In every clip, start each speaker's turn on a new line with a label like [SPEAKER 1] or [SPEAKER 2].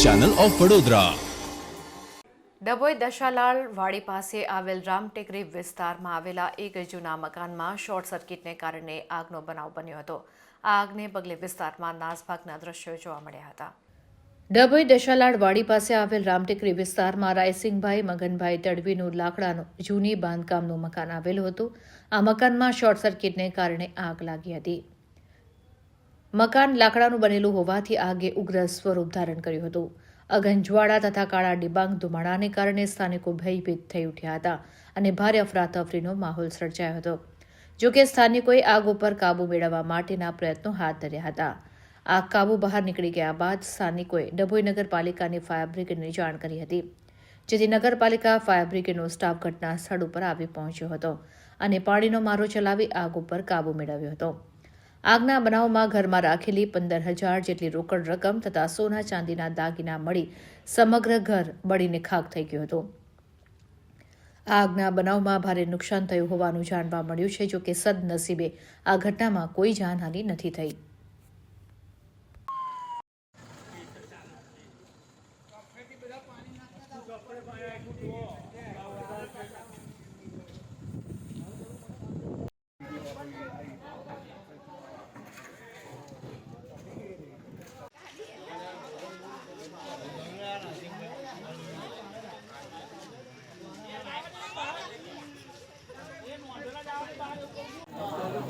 [SPEAKER 1] Channel of Vadodara.
[SPEAKER 2] Dabhoi Dashalal Wadi પાસે આવેલ રામટેકરી વિસ્તારમાં આવેલા એક જૂના મકાનમાં શોર્ટ સર્કિટને કારણે આગનો બનાવ બન્યો હતો. આ આગને પગલે વિસ્તારમાં નાસભાગના દ્રશ્યો જોવા મળ્યા હતા. ડભોઈ દશાલાડ વાડી પાસે આવેલ રામટેકરી વિસ્તારમાં રાયસિંગભાઈ મગનભાઈ તડવીનું લાકડાનું જૂની બાંધકામનું મકાન આવેલું હતું. આ મકાનમાં શોર્ટ સર્કિટને કારણે આગ લાગી હતી. મકાન લાકડાનું બનેલું હોવાથી આગે ઉગ્ર સ્વરૂપ ધારણ કર્યું હતું. અગનજ્વાળા તથા કાળા ડિબાંગ ધુમાડાને કારણે સ્થાનિકો ભયભીત થઈ ઉઠ્યા હતા અને ભારે અફરાતફરીનો માહોલ સર્જાયો હતો. જો કે સ્થાનિકોએ આગ ઉપર કાબૂ મેળવવા માટેના પ્રયત્નો હાથ ધર્યા હતા. આગ કાબૂ બહાર નીકળી ગયા બાદ સ્થાનિકોએ ડભોઈ નગરપાલિકાની ફાયર બ્રિગેડની જાણ કરી હતી. જેથી નગરપાલિકા ફાયર બ્રિગેડનો સ્ટાફ ઘટના સ્થળ ઉપર આવી પહોંચ્યો હતો અને પાણીનો મારો ચલાવી આગ ઉપર કાબૂ મેળવ્યો હતો. આગના બનાવમાં ઘરમાં રાખેલી પંદર હજાર જેટલી રોકડ રકમ તથા સોના ચાંદીના દાગીના મળી સમગ્ર ઘર બળીને ખાક થઈ ગયું હતું. આગના બનાવમાં ભારે નુકસાન થયું હોવાનું જાણવા મળ્યું છે, જો કે સદનસીબે આ ઘટનામાં કોઈ જાનહાનિ નથી થઈ.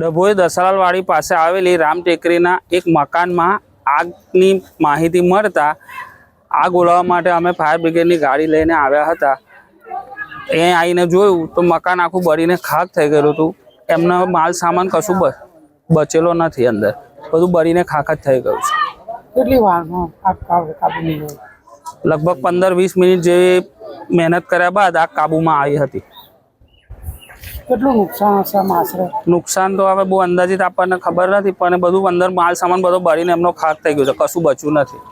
[SPEAKER 3] ડભોઈ દસરાલવાડી પાસે આવેલી રામ ટેકરીના એક મકાનમાં આગની માહિતી મળતા આગ ઓલવવા માટે અમે ફાયર બ્રિગેડની ગાડી લઈને આવ્યા હતા. એ આવીને જોયું તો મકાન આખું બળીને ખાક થઈ ગયેલું હતું. એમનો માલ સામાન કશું બચેલો નથી અંદર. બધું બળીને ખાક જ થઈ ગયું છે.
[SPEAKER 4] કેટલી વારમાં
[SPEAKER 3] લગભગ પંદર વીસ મિનિટ જેવી મહેનત કર્યા બાદ આગ કાબૂમાં આવી હતી.
[SPEAKER 4] કેટલું નુકસાન હશે માસરે
[SPEAKER 3] નુકસાન તો હવે બહુ અંદાજિત આપણને ખબર નથી, પણ બધું અંદર માલ સામાન બધો બળીને એમનો ખાક થઈ ગયો છે, કશું બચ્યું નથી.